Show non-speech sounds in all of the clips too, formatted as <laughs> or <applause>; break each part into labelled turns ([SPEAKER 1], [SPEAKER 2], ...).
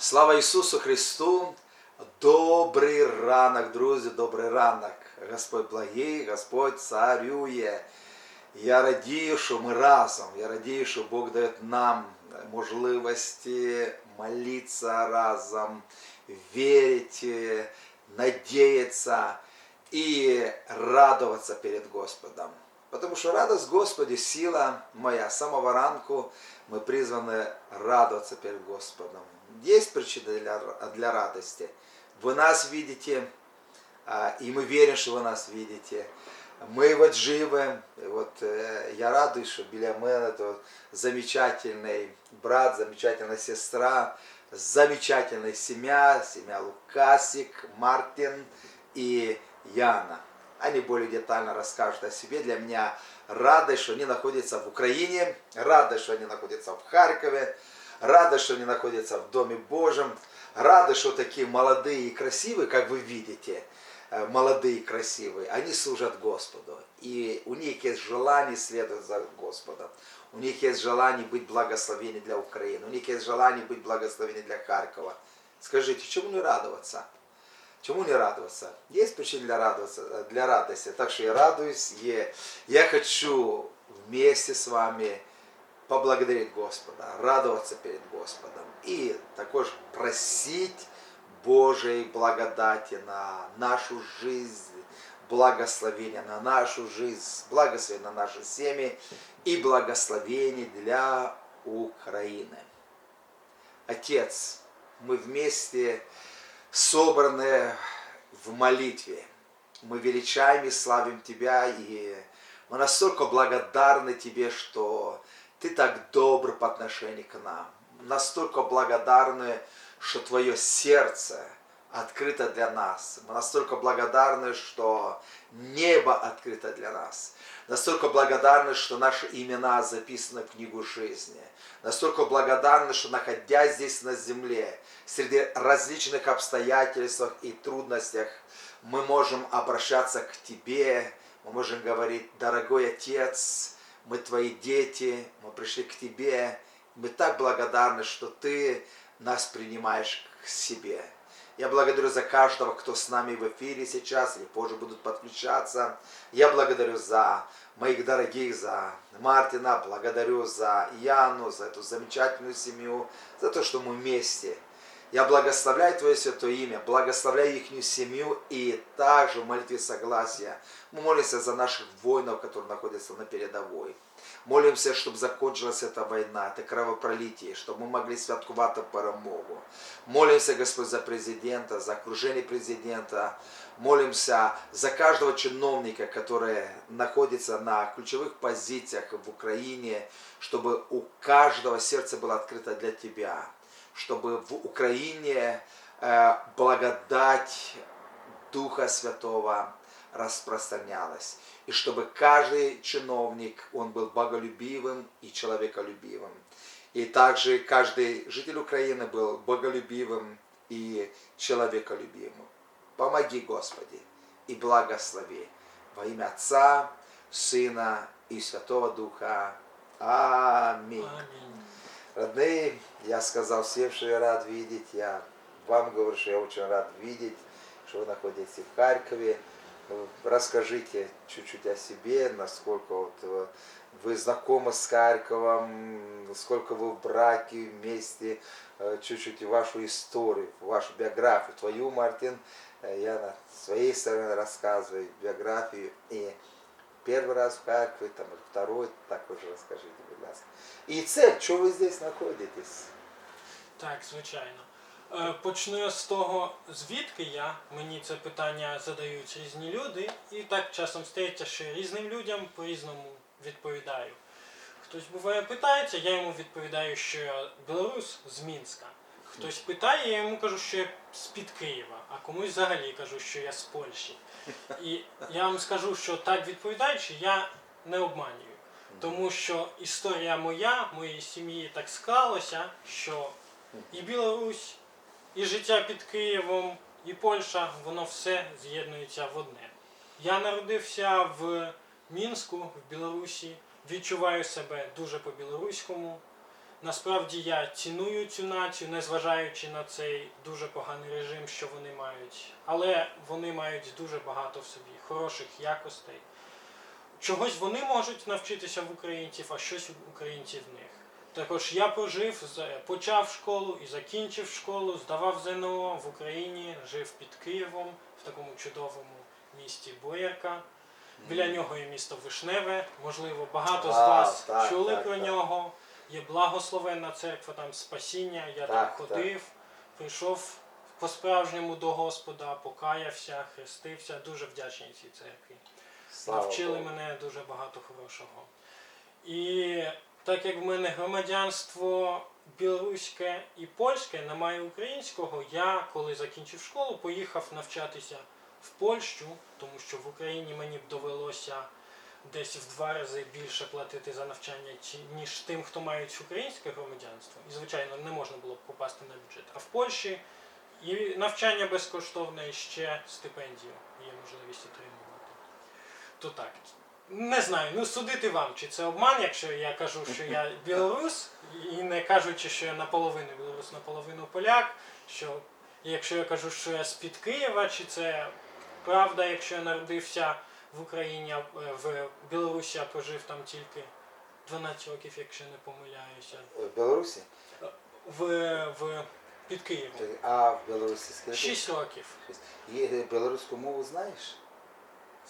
[SPEAKER 1] Слава Ісусу Христу! Добрий ранок, друзі, добрий ранок. Господь благий, Господь царює. Я радію, що ми разом. Я радію, що Бог дає нам можливості молитися разом, вірити, надіятися і радуватися перед Господом. Потому что радость Господи, сила моя. С самого ранку мы призваны радоваться перед Господом. Есть причины для, для радости. Вы нас видите, а, и мы верим, что вы нас видите. Мы вот живы. Вот э, я радуюсь, что біля мене то замечательный брат, замечательная сестра, замечательная семья, семья Лукасик, Мартин и Яна. Они более детально расскажут о себе. Для меня радость, что они находятся в Украине, радость, что они находятся в Харькове, радость, что они находятся в Доме Божьем, радость, что такие молодые и красивые, как вы видите, э, молодые и красивые, они служат Господу. И у них есть желание следовать за Господом. У них есть желание быть благословением для Украины. У них есть желание быть благословением для Харькова. Скажите, чему не радоваться? Чему не радоваться? Есть причины для, радоваться, для радости. Так что я радуюсь. и Я хочу вместе с вами поблагодарить Господа, радоваться перед Господом. И також просить Божьей благодати на нашу жизнь, благословения на нашу жизнь, благословения на наши семьи и благословений для Украины. Отец, мы вместе собраны в молитве. Мы величаем и славим Тебя, и мы настолько благодарны Тебе, что Ты так добр по отношению к нам. Настолько благодарны, что Твое сердце открыто для нас. Мы настолько благодарны, что небо открыто для нас. Настолько благодарны, что наши имена записаны в книгу жизни. Настолько благодарны, что находясь здесь на земле, среди различных обстоятельств и трудностях, мы можем обращаться к Тебе, мы можем говорить, дорогой Отец, мы Твои дети, мы пришли к Тебе, мы так благодарны, что Ты нас принимаешь к себе. Я благодарю за каждого, кто с нами в эфире сейчас или позже будут подключаться. Я благодарю за моих дорогих, за Мартина, благодарю за Яну, за эту замечательную семью, за то, что мы вместе. Я благословляю Твое святое имя, благословляю их семью и также в молитве согласия. Мы молимся за наших воинов, которые находятся на передовой. Молимся, щоб закончилась эта война, это кровопролитие, чтобы мы могли святкувати перемогу. Молимся, Господь, за президента, за окружение президента. Молимся за каждого чиновника, который находится на ключевых позициях в Украине, чтобы у каждого сердце было открыто для Тебя, чтобы в Украине э, благодать Духа Святого распространялась. И чтобы каждый чиновник, он был боголюбивым и человеколюбивым. И также каждый житель Украины был боголюбивым и человеколюбивым. Помоги, Господи, и благослови во имя Отца, Сына и Святого Духа. Аминь.
[SPEAKER 2] Амінь.
[SPEAKER 1] Родные, я сказал всем, что я рад видеть. Я вам говорю, что я очень рад видеть, что вы находитесь в Харькове. Расскажите чуть-чуть о себе, насколько вот э, вы знакомы с Харьковом, сколько вы в браке вместе, э, чуть-чуть вашу историю, вашу биографию, твою, Мартин, э, я на своей стороны рассказываю биографию. И первый раз в Харькове, там, второй, також расскажите, будь ласка. І це, що ви здесь знаходитесь?
[SPEAKER 2] Так, звичайно. Е, Почну я з того, звідки я. Мені це питання задають різні люди, і так часом стається, що різним людям по-різному відповідаю. Хтось буває питається, я йому відповідаю, що я білорус з Мінська. Хтось питає, я йому кажу, що я з-під Києва, а комусь взагалі кажу, що я з Польщі. І я вам скажу, що так відповідаючи, я не обманюю. Тому що історія моя, моєї сім'ї так склалося, що і Білорусь, і життя під Києвом, і Польща, воно все з'єднується в одне. Я народився в Мінську, в Білорусі, відчуваю себе дуже по-білоруському. Насправді я ціную цю націю, незважаючи на цей дуже поганий режим, що вони мають. Але вони мають дуже багато в собі хороших якостей. Чогось вони можуть навчитися в українців, а щось у українців в них. Також я пожив, з- почав школу і закінчив школу, здавав ЗНО в Україні, жив під Києвом в такому чудовому місті Боярка. Біля нього є місто Вишневе. Можливо, багато з вас
[SPEAKER 1] так,
[SPEAKER 2] чули
[SPEAKER 1] так,
[SPEAKER 2] про
[SPEAKER 1] так.
[SPEAKER 2] нього. Є благословенна церква, там спасіння. Я там
[SPEAKER 1] Так,
[SPEAKER 2] ходив, прийшов по-справжньому до Господа, покаявся, хрестився. Дуже вдячний цій церкві.
[SPEAKER 1] Слава
[SPEAKER 2] Навчили
[SPEAKER 1] Богу.
[SPEAKER 2] мене дуже багато хорошого. І так як в мене громадянство білоруське і польське, немає українського, я, коли закінчив школу, поїхав навчатися в Польщу, тому що в Україні мені б довелося десь в два рази більше платити за навчання, ніж тим, хто мають українське громадянство. І, звичайно, не можна було б попасти на бюджет. А в Польщі і навчання безкоштовне, і ще стипендію є можливість отримувати. То так. Не знаю, ну судити вам, чи це обман, якщо я кажу, що я <laughs> білорус, і не кажучи, що я наполовину білорус, наполовину поляк, що якщо я кажу, що я з-під Києва, чи це правда, якщо я народився в Україні, е, в Білорусі, я прожив там тільки 12 років, якщо не помиляюся,
[SPEAKER 1] В Білорусі?
[SPEAKER 2] в, в під Києвом.
[SPEAKER 1] А в Білорусі скільки?
[SPEAKER 2] 6 років.
[SPEAKER 1] І е, білоруську мову знаєш?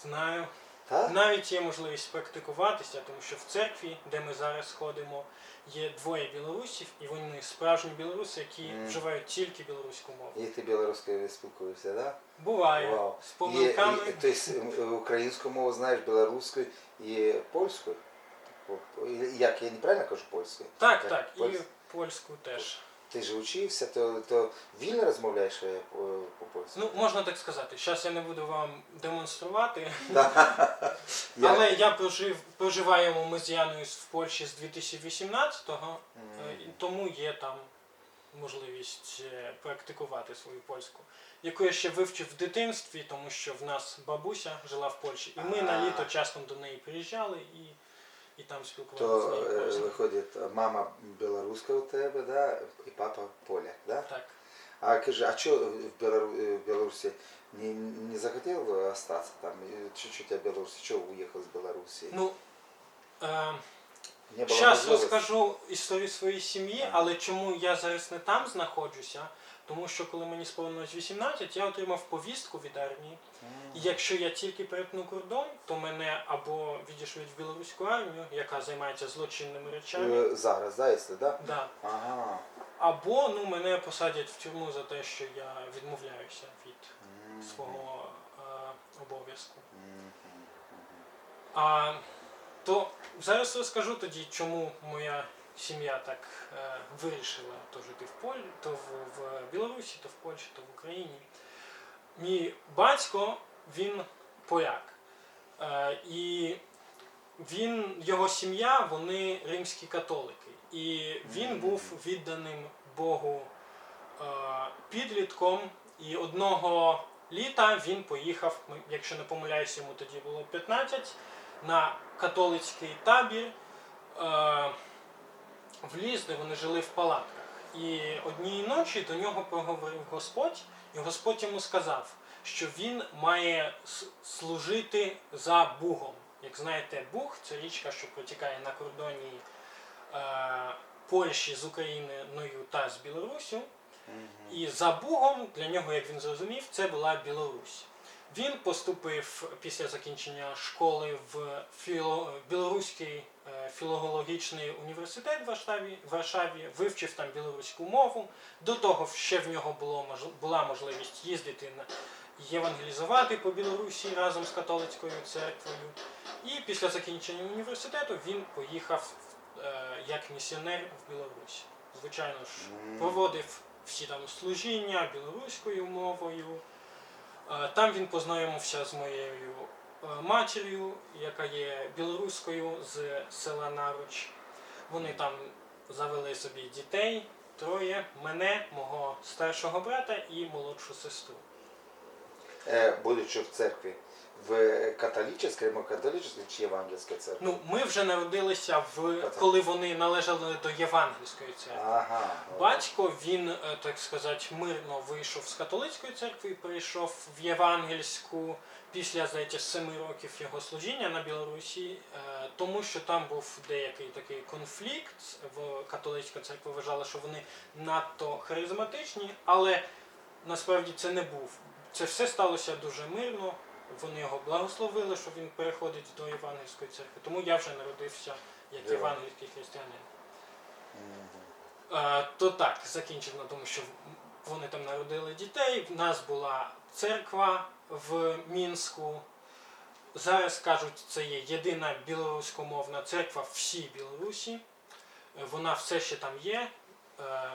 [SPEAKER 2] Знаю.
[SPEAKER 1] Так?
[SPEAKER 2] Навіть є можливість практикуватися, тому що в церкві, де ми зараз ходимо, є двоє білорусів, і вони справжні білоруси, які
[SPEAKER 1] Мгм.
[SPEAKER 2] вживають тільки білоруську мову.
[SPEAKER 1] І ти білоруською спілкуєшся, так?
[SPEAKER 2] Буває
[SPEAKER 1] Вау.
[SPEAKER 2] з помилками.
[SPEAKER 1] І, і, тобто українську мову знаєш, білоруську і польську? По- Як, я неправильно кажу польською?
[SPEAKER 2] Так,
[SPEAKER 1] Так,
[SPEAKER 2] так, і
[SPEAKER 1] польсь-
[SPEAKER 2] польську теж.
[SPEAKER 1] Ти ж учився, то, то вільно розмовляєш е, по- по-польськи?
[SPEAKER 2] Ну, можна так сказати. Зараз я не буду вам демонструвати, <laughs> але я прожив, проживаємо ми з Яною в Польщі з 2018-го,
[SPEAKER 1] М.
[SPEAKER 2] Е, тому є там можливість е, практикувати свою польську, яку я ще вивчив в дитинстві, тому що в нас бабуся жила в Польщі, і ми на літо часто до неї приїжджали і, і там спілкувалися
[SPEAKER 1] То
[SPEAKER 2] з нею
[SPEAKER 1] е,
[SPEAKER 2] польською.
[SPEAKER 1] виходить, мама білоруська у тебе, да? і папа поляк, да?
[SPEAKER 2] Так.
[SPEAKER 1] А кажи, а что в Белору- э, в Беларуси не, не захотел остаться там? Чуть-чуть о Беларуси, что уехал из Беларуси?
[SPEAKER 2] Ну, е,
[SPEAKER 1] не
[SPEAKER 2] Зараз
[SPEAKER 1] возможности?
[SPEAKER 2] розкажу історію своєї сім'ї,
[SPEAKER 1] Ага.
[SPEAKER 2] але чому я зараз не там знаходжуся? Тому що коли мені сповнилось 18, я отримав повістку від армії. І якщо я тільки перетну кордон, то мене або відішлють в білоруську армію, яка займається злочинними речами,
[SPEAKER 1] Э, Зараз, да, если да?
[SPEAKER 2] да.
[SPEAKER 1] Ага.
[SPEAKER 2] або ну, мене посадять в тюрму за те, що я відмовляюся від свого е, обов'язку. А то зараз розкажу тоді, чому моя сім'я так е, вирішила то жити в Полі, то в, в Білорусі, то в Польщі, то в Україні. Мій батько він поляк. Е, і він, його сім'я, вони римські католики. І він був відданим Богу е, підлітком. І одного літа він поїхав, якщо не помиляюся, йому тоді було 15, на католицький табір е, в ліс, де вони жили в палатках. І однієї ночі до нього проговорив Господь, і Господь йому сказав, що він має служити за Бугом. Як знаєте, Буг це річка, що протікає на кордоні е, Польщі з Україною та з Білоруссю. І за Бугом, для нього, як він зрозумів, це була Білорусь. Він поступив після закінчення школи в філо... Білоруський е, філологічний університет в Варшаві, Варшаві, вивчив там білоруську мову. До того ще в нього було була можливість їздити на євангелізувати по Білорусі разом з католицькою церквою. І після закінчення університету він поїхав е, як місіонер в Білорусь. Звичайно ж, проводив всі там служіння білоруською мовою. Е, Там він познайомився з моєю е, матір'ю, яка є білоруською з села Наруч. Вони там завели собі дітей, троє, мене, мого старшого брата і молодшу сестру.
[SPEAKER 1] Е, будучи в церкві, в католической, католической чи евангельской церкви?
[SPEAKER 2] Ну, ми вже народилися в коли вони належали до Євангельської церкви.
[SPEAKER 1] Ага.
[SPEAKER 2] Батько він, е, так сказати, мирно вийшов з католицької церкви і перейшов в євангельську після здається, семи років його служіння на Білорусі, е, тому що там був деякий такий конфлікт. В католицька церква вважала, що вони надто харизматичні, але насправді це не був. Це все сталося дуже мирно. Вони його благословили, що він переходить до євангельської церкви. Тому я вже народився як
[SPEAKER 1] Дякую.
[SPEAKER 2] євангельський християнин. Е, То так, закінчив на тому, що вони там народили дітей. В нас була церква в Мінську. Зараз кажуть, це є єдина білоруськомовна церква всій Білорусі. Вона все ще там є. Е,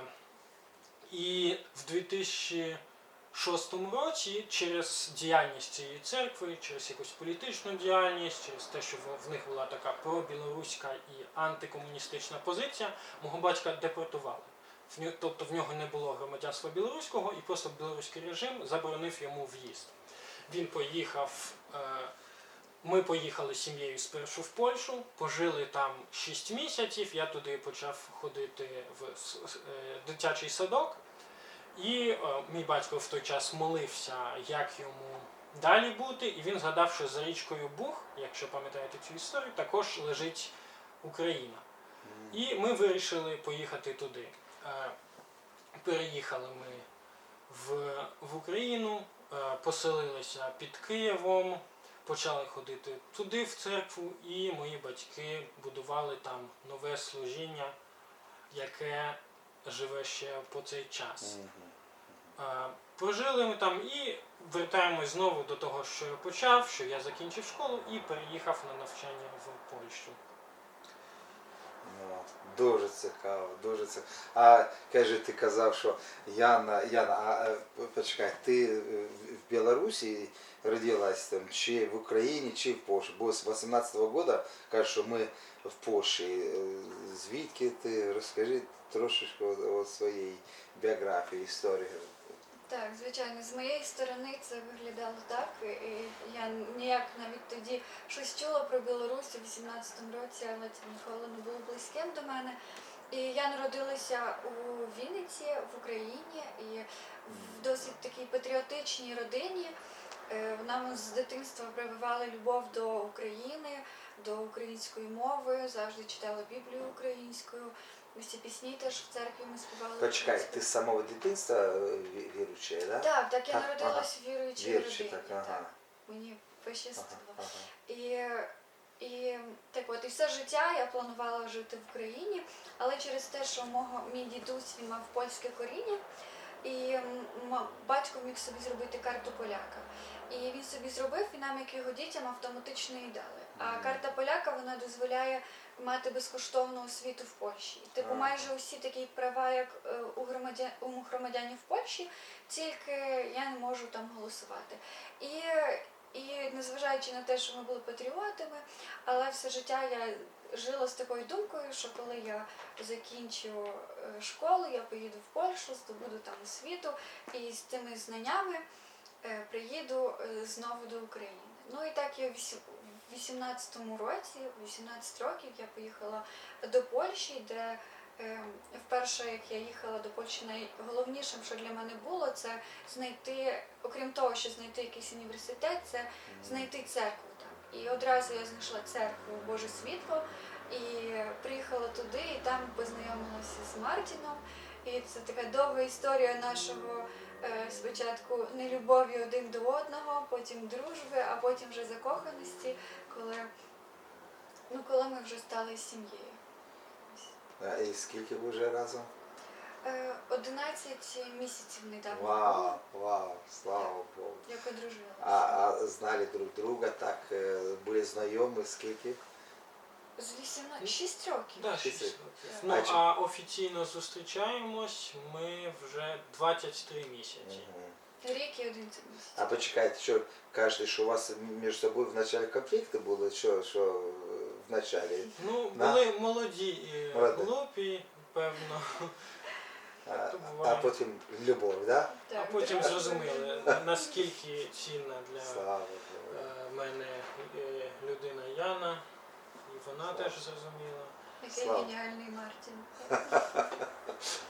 [SPEAKER 2] І в 2006 році через діяльність цієї церкви, через якусь політичну діяльність, через те, що в- них була така пробілоруська і антикомуністична позиція, мого батька депортували. Тобто в нього не було громадянства білоруського і просто білоруський режим заборонив йому в'їзд. Він поїхав. Е, ми поїхали з сім'єю спершу в Польщу, пожили там 6 місяців. Я туди почав ходити в е, дитячий садок. І е, мій батько в той час молився, як йому далі бути. І він згадав, що за річкою Буг, якщо пам'ятаєте цю історію, також лежить Україна. І ми вирішили поїхати туди. Е, Переїхали ми в, в Україну, е, поселилися під Києвом, почали ходити туди, в церкву, і мої батьки будували там нове служіння, яке живе ще по цей час. Е, Прожили ми там і вертаємось знову до того, що я почав, що я закінчив школу і переїхав на навчання в Польщу.
[SPEAKER 1] Дуже цікаво, дуже цікаво. А каже, ти казав, що Яна, Яна, а е, почекай, ти е, в Білорусі родилась там, чи в Україні, чи в Польщі? Бо з 18-го года кажеш, що ми в Польщі. Е, Звідки ти розкажи от своєї біографії, історії.
[SPEAKER 3] Так, звичайно, з моєї сторони це виглядало так. І я ніяк навіть тоді щось чула про Білорусь у 18-му році, але це ніколи не було близьким до мене. І я народилася у Вінниці в Україні і в досить такій патріотичній родині. Е, Нам з дитинства прививали любов до України, до української мови, завжди читала Біблію українською. Усі пісні теж в церкві ми співали.
[SPEAKER 1] Почекай, ти з самого дитинства е, ві- віруюча, да?
[SPEAKER 3] Так, так, я
[SPEAKER 1] Так,
[SPEAKER 3] народилась в віруючій родині.
[SPEAKER 1] так,
[SPEAKER 3] Так. Мені пощастило.
[SPEAKER 1] ага, ага.
[SPEAKER 3] І, і так от, і все життя я планувала жити в Україні, але через те, що мого, мій дідусь він мав польське коріння, і батько міг собі зробити карту поляка. І він собі зробив, і нам, як його дітям, автоматично її дали. А карта поляка вона дозволяє мати безкоштовну освіту в Польщі. І, Типу, майже усі такі права, як е, у громадян у громадянів Польщі, тільки я не можу там голосувати. І, і незважаючи на те, що ми були патріотами, але все життя я жила з такою думкою, що коли я закінчу е, школу, я поїду в Польщу, здобуду там освіту і з тими знаннями е, приїду знову до України. Ну і так я 18-му році, в 18 років, я поїхала до Польщі, де е, вперше, як я їхала до Польщі, найголовнішим, що для мене було, це знайти, окрім того, що знайти якийсь університет, це знайти церкву там. І одразу я знайшла церкву Боже Світло і приїхала туди, і там познайомилася з Мартіном. І це така довга історія нашого спочатку нелюбові один до одного, потім дружби, а потім вже закоханості, коли, ну, коли ми вже стали сім'єю.
[SPEAKER 1] А, І скільки ви вже разом?
[SPEAKER 3] Е, 11 місяців недавно
[SPEAKER 1] Вау, вау, слава Богу.
[SPEAKER 3] як одружилася.
[SPEAKER 1] А, а знали друг друга, так е, були знайомі, скільки?
[SPEAKER 3] З 18, 6 років.
[SPEAKER 2] Да, шість років. Ну,
[SPEAKER 1] А чи-
[SPEAKER 2] а офіційно зустрічаємось ми вже 23 місяці.
[SPEAKER 1] Мгм.
[SPEAKER 3] Рік і 11 місяців.
[SPEAKER 1] А почекайте, що кажете, що у вас між собою вначале конфлікти були? Що, що е, вначале?
[SPEAKER 2] Ну,
[SPEAKER 1] Да.
[SPEAKER 2] були молоді і
[SPEAKER 1] Молоді.
[SPEAKER 2] глупі, певно.
[SPEAKER 1] а,
[SPEAKER 2] то
[SPEAKER 1] а
[SPEAKER 2] буває.
[SPEAKER 1] потім любов, да?
[SPEAKER 2] А
[SPEAKER 3] Так,
[SPEAKER 2] потім зрозуміли, наскільки цінна для
[SPEAKER 1] Слава Богу.
[SPEAKER 2] е, мене е, людина Яна, вона теж зрозуміла.
[SPEAKER 3] Який
[SPEAKER 1] Слава.
[SPEAKER 3] геніальний Мартін. <laughs>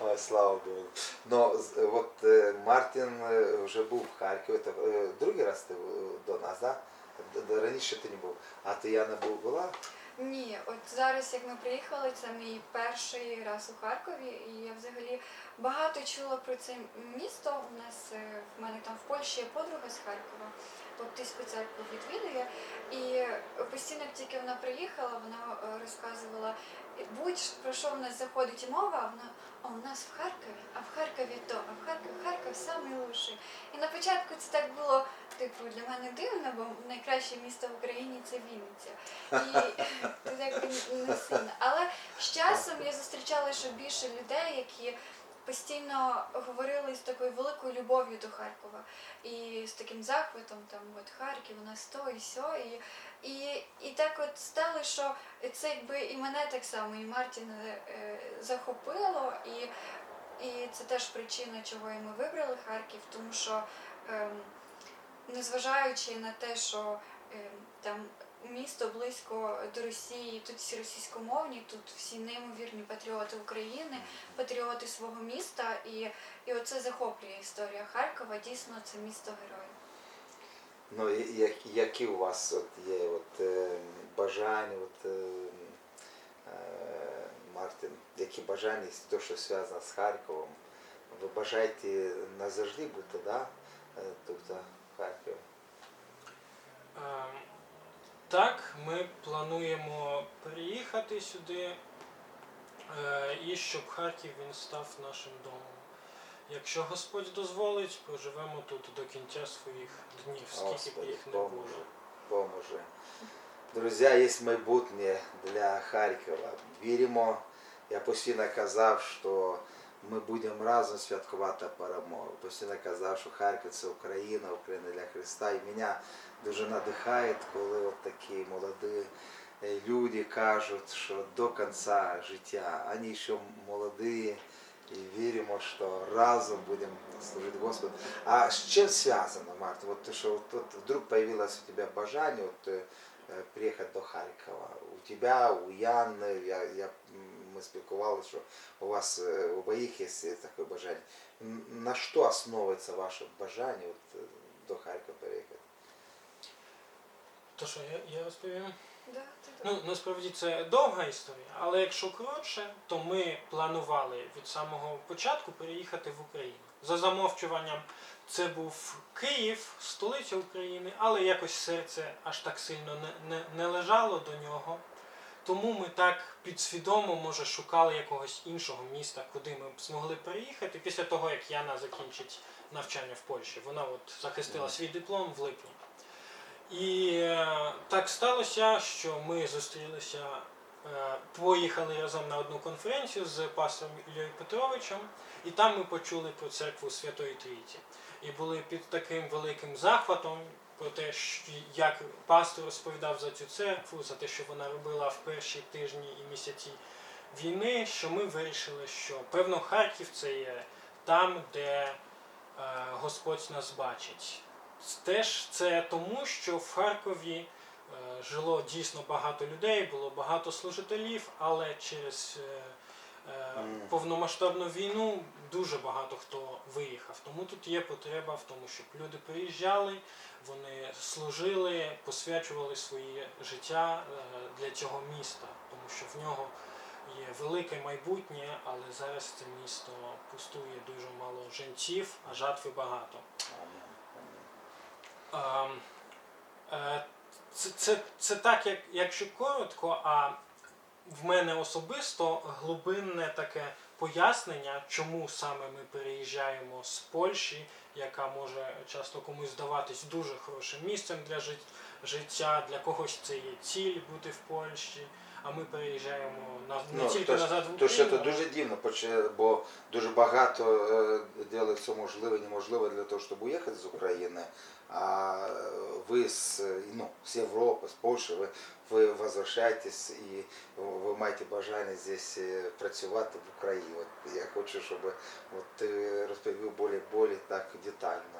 [SPEAKER 1] Ой, слава Богу. Но з- от е, Мартін е, вже був в Харкові. Та, е, Другий раз ти е, до нас, да? Д- д- Раніше ти не був. А ти Яна був була?
[SPEAKER 3] Ні, от зараз, як ми приїхали, це мій перший раз у Харкові, і я взагалі багато чула про це місто. У нас е, в мене там в Польщі є подруга з Харкова, баптистську церкву відвідує. І постійно, як тільки вона приїхала, вона е, розказувала, будь про що в нас заходить і мова, а вона а у нас в Харкові, а в Харкові то, а в Харкові Харків самий лучший. І на початку це так було, типу, для мене дивно, бо найкраще місто в Україні це Вінниця. І <laughs> це так не сильно. Але з часом я зустрічала ще більше людей, які постійно говорили з такою великою любов'ю до Харкова і з таким захватом, там от Харків, у нас то і сьо. І, і, і так от стало, що це якби і мене так само, і Мартіна е, захопило, і, і це теж причина, чого і ми вибрали Харків, тому що ем, незважаючи на те, що ем, там місто близько до Росії, тут всі російськомовні, тут всі неймовірні патріоти України, патріоти свого міста, і, і оце захоплює історія Харкова. Дійсно, це місто героїв.
[SPEAKER 1] Ну, як, які у вас от є от, е, бажання, от, е, е, Мартин, які бажання, те, що зв'язано з Харковом? Ви бажаєте назавжди бути, да? е, тут, в Харкові?
[SPEAKER 2] Ем, Так, ми плануємо переїхати сюди е, і щоб Харків він став нашим домом. Якщо Господь дозволить, проживемо тут до кінця своїх днів, скільки б їх не
[SPEAKER 1] поможе,
[SPEAKER 2] було.
[SPEAKER 1] поможе. Друзі, є майбутнє для Харкова. Віримо. Я постійно казав, що ми будемо разом святкувати перемогу. Постійно казав, що Харків це Україна, Україна для Христа. І мене дуже надихає, коли от такі молоді е, люди кажуть, що до кінця життя вони ще молоді. І віримо, що разом будемо служити Господу. А с чем связано, Марта? Вот ты что, вот, вот вдруг появилось у тебя бажание вот, э, э, приехать до Харькова. У тебя, у Яны, я, я, м, мы спілкувалися, що у вас э, у обоих есть э, такое бажання. М, На що основується ваше бажання от, э, до Харкова переїхати?
[SPEAKER 2] То що, я, я розповім?
[SPEAKER 3] Да, ти так.
[SPEAKER 2] Ну, насправді це довга історія, але якщо коротше, то ми планували від самого початку переїхати в Україну. За замовчуванням це був Київ, столиця України, але якось серце аж так сильно не, не, не лежало до нього. Тому ми так підсвідомо, може, шукали якогось іншого міста, куди ми б змогли переїхати після того, як Яна закінчить навчання в Польщі. Вона от захистила свій диплом в липні. І е, так сталося, що ми зустрілися, е, поїхали разом на одну конференцію з пастором Ілією Петровичем, і там ми почули про церкву Святої Трійці. І були під таким великим захватом про те, що- як пастор розповідав за цю церкву, за те, що вона робила в перші тижні і місяці війни, що ми вирішили, що певно Харків це є там, де е, Господь нас бачить. Теж це тому, що в Харкові е, жило дійсно багато людей, було багато служителів, але через е, е, повномасштабну війну дуже багато хто виїхав. Тому тут є потреба в тому, щоб люди приїжджали, вони служили, посвячували своє життя е, для цього міста, тому що в нього є велике майбутнє, але зараз це місто пустує дуже мало жінців, а жатви багато. Ем, е, Це, це, це так, як, якщо коротко, а в мене особисто глибинне таке пояснення, чому саме ми переїжджаємо з Польщі, яка може часто комусь здаватись дуже хорошим місцем для жит- життя, для когось це є ціль бути в Польщі, а ми переїжджаємо на не
[SPEAKER 1] Ну,
[SPEAKER 2] тільки
[SPEAKER 1] тож,
[SPEAKER 2] назад в
[SPEAKER 1] тож це дуже дивно, поч- бо дуже багато е, все можливе неможливе для того, щоб уїхати з України. А ви з, е, ну, з Європи, з Польщі, ви, ви возвращаєтесь і ви маєте бажання здесь е, працювати в Україні. От я хочу, щоб от, ти розповів більш так детально.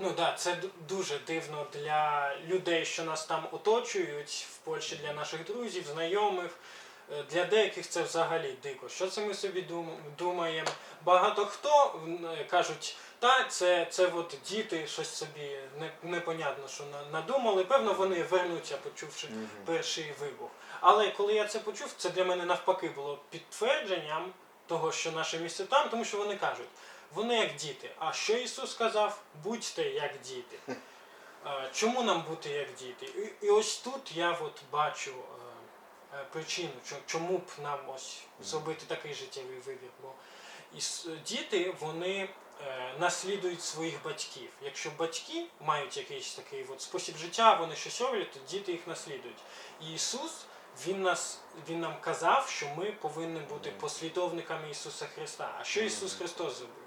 [SPEAKER 2] Ну так, да, це дуже дивно для людей, що нас там оточують в Польщі, для наших друзів, знайомих. Е, Для деяких це взагалі дико. Що це ми собі думаємо? Багато хто е, кажуть, та це, це от діти щось собі не, непонятно, що на- надумали. Певно, вони вернуться, почувши перший вибух. Але коли я це почув, це для мене навпаки було підтвердженням того, що наше місце там, тому що вони кажуть, вони як діти. А що Ісус сказав? Будьте як діти. Е, Чому нам бути як діти? І, ось тут я от бачу е, е, причину, чому б нам ось зробити такий життєвий вибір. Бо діти вони наслідують своїх батьків. Якщо батьки мають якийсь такий от спосіб життя, вони щось роблять, то діти їх наслідують. І Ісус він нас він нам казав, що ми повинні бути послідовниками Ісуса Христа. А що Ісус Христос зробив?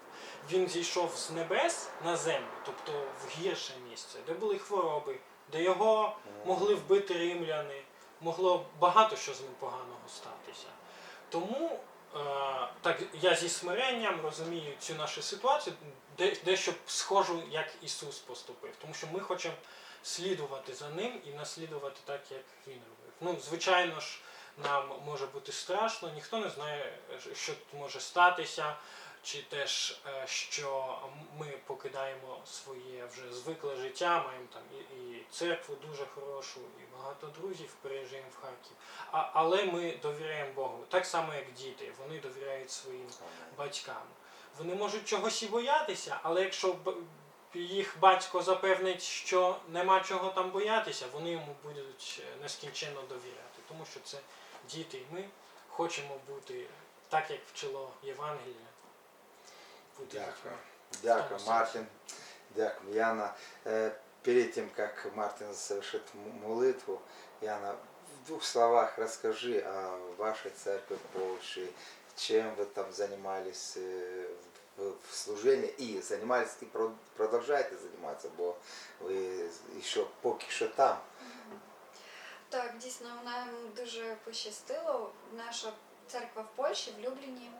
[SPEAKER 2] Він зійшов з небес на землю, тобто в гірше місце, де були хвороби, де його могли вбити римляни, могло багато що з ним поганого статися. Тому е, так я зі смиренням розумію цю нашу ситуацію, де, дещо схожу, як Ісус поступив, тому що ми хочемо слідувати за ним і наслідувати так, як він робив. Ну, звичайно ж, нам може бути страшно, ніхто не знає, що може статися, чи теж е, що ми покидаємо своє вже звикле життя, маємо там і, і церкву дуже хорошу, і багато друзів переїжджаємо в Харків. А, але ми довіряємо Богу, так само як діти, вони довіряють своїм батькам. Вони можуть чогось і боятися, але якщо їх батько запевнить, що нема чого там боятися, вони йому будуть е, нескінченно довіряти, тому що це діти, і ми хочемо бути так, як вчило Євангеліє. Бути
[SPEAKER 1] Дякую.
[SPEAKER 2] дітьми.
[SPEAKER 1] Дякую,
[SPEAKER 2] Спасибо.
[SPEAKER 1] Мартин. Дякую, Яна. Э, Перед тем, как Мартин совершит м- молитву, Яна, в двух словах расскажи о вашей церкви в Польше, чем вы там занимались э, в в служении и занимались и про- продолжаете заниматься, бо ви ще поки що там.
[SPEAKER 3] Так, дійсно, нам дуже пощастило. Наша церква в Польщі, в Любліні,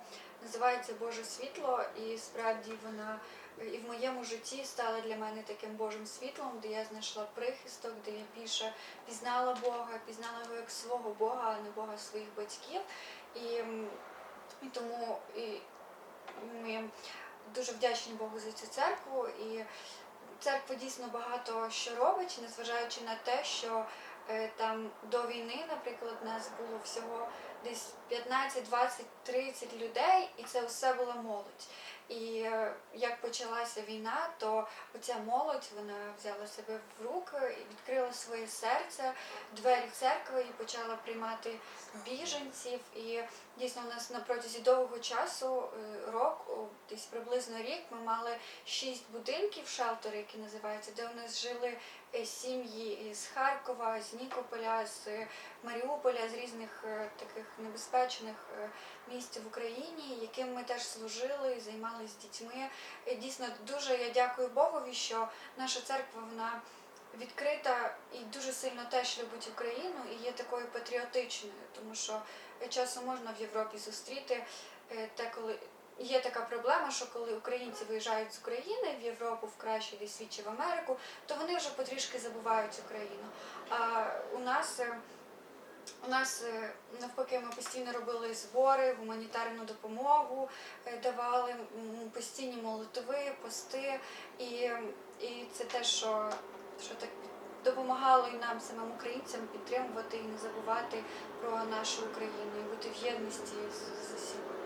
[SPEAKER 3] Називається Боже світло, і справді вона і в моєму житті стала для мене таким Божим світлом, де я знайшла прихисток, де я більше пізнала Бога, пізнала його як свого Бога, а не Бога своїх батьків. І, і тому і ми дуже вдячні Богу за цю церкву. І церква дійсно багато що робить, незважаючи на те, що е, там до війни, наприклад, нас було всього десь 15, 20, 30 людей, і це все була молодь. І е, як почалася війна, то оця молодь вона взяла себе в руки і відкрила своє серце, двері церкви і почала приймати біженців. І дійсно у нас на протязі довгого часу, е, року, десь приблизно рік, ми мали шість будинків, шелтери, які називаються, де у нас жили сім'ї з Харкова, з Нікополя, з е, Маріуполя, з різних е, таких небезпечних е, місць в Україні, яким ми теж служили і займалися дітьми. Дійсно дуже я дякую Богові, що наша церква вона відкрита і дуже сильно теж любить Україну і є такою патріотичною, тому що е, часом можна в Європі зустріти е, те, коли. Є така проблема, що коли українці виїжджають з України в Європу, в кращий десь чи в Америку, то вони вже потрішки забувають Україну. А у нас е, у нас е, навпаки ми постійно робили збори, гуманітарну допомогу е, давали, постійні молитви, пости. І, і це те, що, що так допомагало і нам, самим українцям, підтримувати і не забувати про нашу Україну і бути в єдності з, з усім.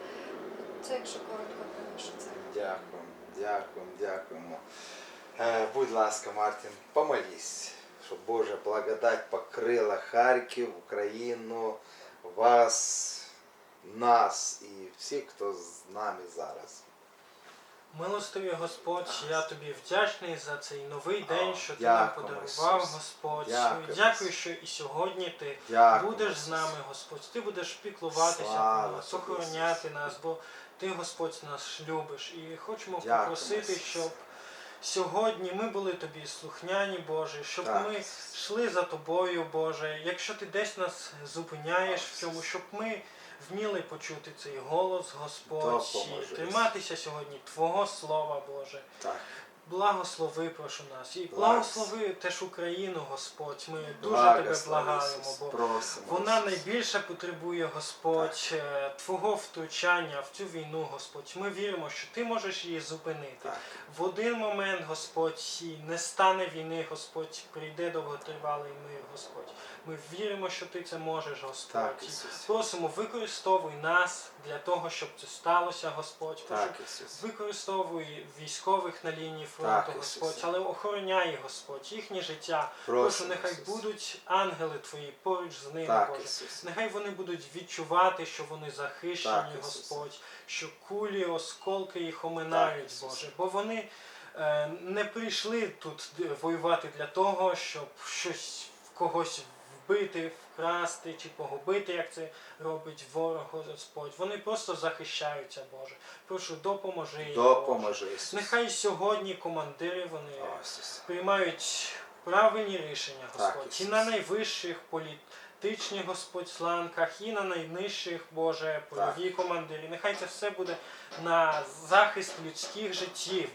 [SPEAKER 3] Це якщо коротко про нашу церкву.
[SPEAKER 1] Дякуємо, дякуємо, дякуємо. Е, Будь ласка, Мартин, помолись, щоб Божа благодать покрила Харків, Україну, вас, нас і всіх, хто з нами зараз.
[SPEAKER 2] Милостивий Господь, я тобі вдячний за цей новий день, що ти нам подарував, Господь. Дякую, що і сьогодні ти
[SPEAKER 1] Дякую.
[SPEAKER 2] будеш з нами, Господь. Ти будеш піклуватися охороняти нас, бо ти, Господь, нас любиш. І хочемо
[SPEAKER 1] Дякую,
[SPEAKER 2] попросити, щоб сьогодні ми були тобі слухняні, Боже, щоб
[SPEAKER 1] Так,
[SPEAKER 2] ми йшли за тобою, Боже. Якщо ти десь нас зупиняєш в цьому, щоб ми вміли почути цей голос, Господь, і триматися сьогодні Твого Слова, Боже.
[SPEAKER 1] Так.
[SPEAKER 2] Благослови, прошу нас. І
[SPEAKER 1] Благослови.
[SPEAKER 2] теж Україну, Господь. Ми дуже тебе благаємо, бо вона найбільше потребує, Господь, е, Твого втручання в цю війну, Господь. Ми віримо, що ти можеш її зупинити. В один момент, Господь, і не стане війни, Господь, прийде довготривалий мир, Господь. Ми віримо, що ти це можеш, Господь. Просимо, використовуй нас для того, щоб це сталося, Господь. Використовуй військових на лінії фронту,
[SPEAKER 1] Так,
[SPEAKER 2] Господь,
[SPEAKER 1] Ісусе.
[SPEAKER 2] але охороняй, Господь, їхнє життя.
[SPEAKER 1] Просимо,
[SPEAKER 2] Прошу, нехай
[SPEAKER 1] Ісус.
[SPEAKER 2] будуть ангели Твої поруч з ними,
[SPEAKER 1] Так,
[SPEAKER 2] Боже.
[SPEAKER 1] Ісус.
[SPEAKER 2] Нехай вони будуть відчувати, що вони захищені,
[SPEAKER 1] Так, Ісусе.
[SPEAKER 2] Господь, що кулі, осколки їх оминають,
[SPEAKER 1] Ісусе.
[SPEAKER 2] Боже. Бо вони е, не прийшли тут воювати для того, щоб щось в когось вбити, вкрасти чи погубити, як це робить ворог Господь. Вони просто захищаються, Боже. Прошу, допоможи їм,
[SPEAKER 1] Допоможи, Боже.
[SPEAKER 2] Нехай сьогодні командири вони
[SPEAKER 1] О,
[SPEAKER 2] приймають правильні рішення,
[SPEAKER 1] Так,
[SPEAKER 2] Господь, і на найвищих політичних Господь сланках, і на найнижчих, Боже, польові командирі. Нехай це все буде на захист людських життів,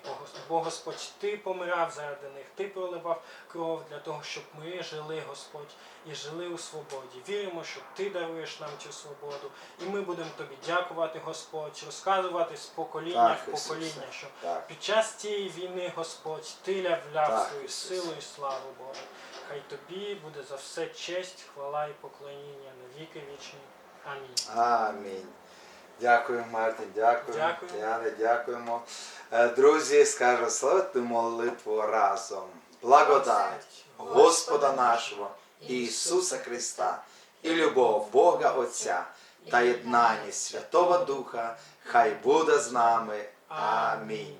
[SPEAKER 2] бо, Господь, Ти помирав заради них, Ти проливав кров для того, щоб ми жили, Господь, і жили у свободі. Віримо, що Ти даруєш нам цю свободу, і ми будемо Тобі дякувати, Господь, розказувати з покоління
[SPEAKER 1] Так,
[SPEAKER 2] в покоління, що
[SPEAKER 1] Так.
[SPEAKER 2] під час цієї війни, Господь, ти являв свою силу і славу, Боже. Хай тобі буде за все честь, хвала і поклоніння на віки вічні. Амінь.
[SPEAKER 1] Амінь. Дякую, Мартин, дякую.
[SPEAKER 2] Дякую.
[SPEAKER 1] Яне, дякуємо. Е, Друзі, скажемо славити молитву разом. Благодать Господа нашого Ісуса Христа і любов Бога Отця та єднання Святого Духа хай буде з нами. Амінь.